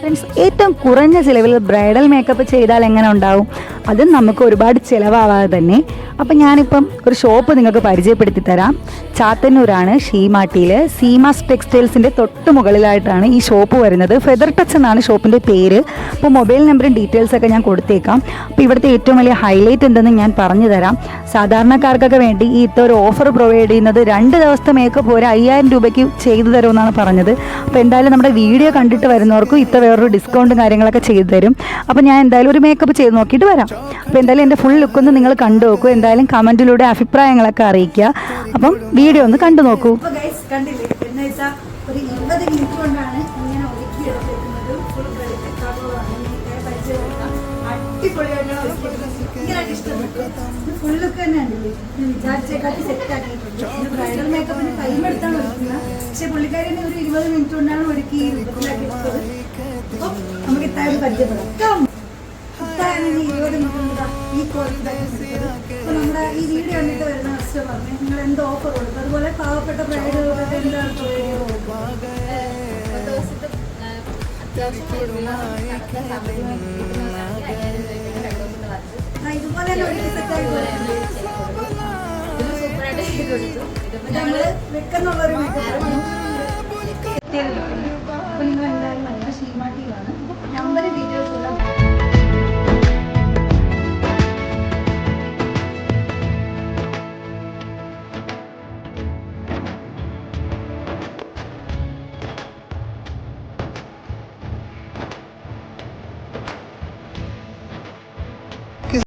Friends ഏറ്റവും കുറഞ്ഞ ചിലവിൽ ബ്രൈഡൽ മേക്കപ്പ് ചെയ്താൽ എങ്ങനെ ഉണ്ടാവും? അതും നമുക്ക് ഒരുപാട് ചിലവാവാതെ തന്നെ. അപ്പം ഞാനിപ്പം ഒരു ഷോപ്പ് നിങ്ങൾക്ക് പരിചയപ്പെടുത്തി തരാം. ചാത്തന്നൂരാണ് ഷീമാട്ടിയിൽ സീമാസ് ടെക്സ്റ്റൈൽസിന്റെ തൊട്ട് മുകളിലായിട്ടാണ് ഈ ഷോപ്പ് വരുന്നത്. ഫെദർ ടച്ച് എന്നാണ് ഷോപ്പിന്റെ പേര്. അപ്പോൾ മൊബൈൽ നമ്പറും ഡീറ്റെയിൽസ് ഒക്കെ ഞാൻ കൊടുത്തേക്കാം. അപ്പോൾ ഇവിടുത്തെ ഏറ്റവും വലിയ ഹൈലൈറ്റ് എന്തെന്ന് ഞാൻ പറഞ്ഞു തരാം. സാധാരണക്കാർക്കൊക്കെ വേണ്ടി ഈ ഇത്ത ഒരു ഓഫർ പ്രൊവൈഡ് ചെയ്യുന്നത് രണ്ട് ദിവസത്തെ മേക്കപ്പ് ഒരു അയ്യായിരം രൂപയ്ക്ക് ചെയ്തു തരുമെന്നാണ് പറഞ്ഞത്. അപ്പോൾ എന്തായാലും നമ്മുടെ വീഡിയോ കണ്ടിട്ട് വരുന്നവർക്കും ഇത്ത വേറൊരു ഡിസ്കൗണ്ടും കാര്യങ്ങളൊക്കെ ചെയ്തു തരും. അപ്പോൾ ഞാൻ എന്തായാലും ഒരു മേക്കപ്പ് ചെയ്ത് നോക്കിയിട്ട് വരാം. അപ്പോൾ എന്തായാലും എന്റെ ഫുൾ ലുക്കൊന്ന് നിങ്ങൾ കണ്ടു നോക്കൂ. എന്തായാലും കമന്റിലൂടെ അഭിപ്രായങ്ങളൊക്കെ അറിയിക്കുക. അപ്പം വീഡിയോ ഒന്ന് കണ്ടു നോക്കൂ. ഒരു ഇരുപത് മിനിറ്റ് കൊണ്ടാണ് ഒരുക്കി നമുക്ക് എത്താൻ പരിചയപ്പെടാം. ഇത്താണെങ്കിൽ ഇരുപത് മിനിറ്റ് കൊണ്ട് ഈ കോഴ്സിലാക്കി അപ്പോൾ നമ്മുടെ ഈ വീഡിയോ കണ്ടിട്ട് വരുന്ന കസ്റ്റമർ പറഞ്ഞു നിങ്ങൾ എന്ത് ഓഫർ കൊടുക്കും അതുപോലെ പാവപ്പെട്ട ബ്രൈഡുകൾക്ക് എന്താണ് ഇതുപോലെ നമ്മൾ വെക്കുന്നുള്ളൊരു മേക്കപ്പ്